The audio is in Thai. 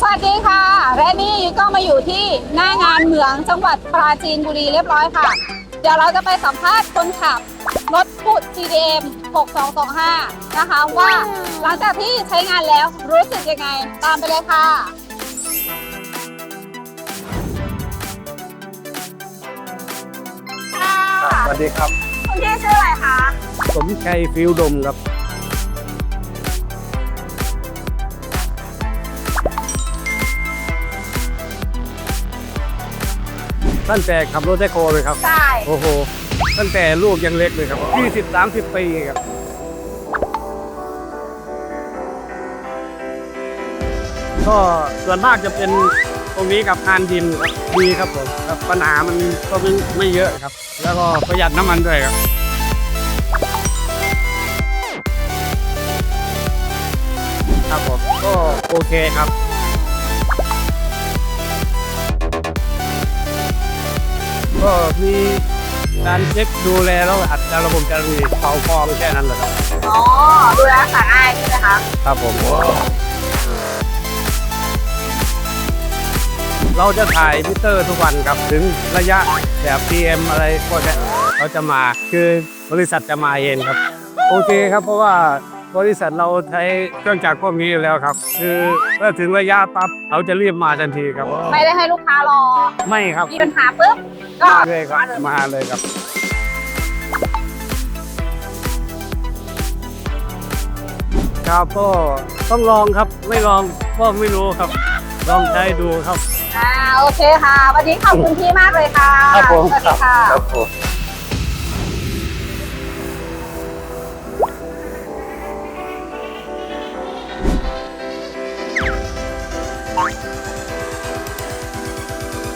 สวัสดีค่ะ และนี่ก็มาอยู่ที่หน้างานเหมืองจังหวัดปราจีนบุรีเรียบร้อยค่ะ เดี๋ยวเราจะไปสัมภาษณ์คนขับรถพุด CDM 6225 นะคะว่าหลังจากที่ใช้งานแล้วรู้สึกยังไง ตามไปเลยค่ะ ค่ะ สวัสดีครับ คุณพี่ชื่ออะไรคะ สมชัยฟิวดมครับ ตั้งแต่ขับรถแท็กโคเลยครับ ใช่โอ้โห ตั้งแต่ลูกยังเล็กเลยครับ 20 30 ปีครับ ก็ส่วนมากจะเป็นตรงนี้กับงานดินครับดีครับผมครับปัญหามันก็ไม่ไม่เยอะครับ แล้วก็ประหยัดน้ำมันด้วยครับครับผมก็โอเคครับ ก็มีการเช็คดูแลแล้วอัดระบบการรีเผาฟองแค่นั้นแหละครับอ๋อ ดูแลรักษาง่ายใช่ไหมคะครับผมเราจะถ่ายมิเตอร์ทุกวันครับถึงระยะแบบ PM อะไรพวกเนี้ยเขาจะมาคือบริษัทจะมาเองครับ โอเคครับเพราะว่า บริษัทเราใช้เครื่องจักรพวกนี้อยู่แล้วครับ คือเมื่อถึงระยะปั๊บเขาจะรีบมาทันทีครับ ไม่ได้ให้ลูกค้ารอ ไม่ครับมีปัญหาปุ๊บก็เลยครับมาเลยครับครับก็ต้องลองครับไม่ลองก็ไม่รู้ครับ ลองใช้ดูครับอ่าโอเคค่ะ วันนี้ขอบคุณพี่มากเลยค่ะครับผมสวัสดีค่ะครับผม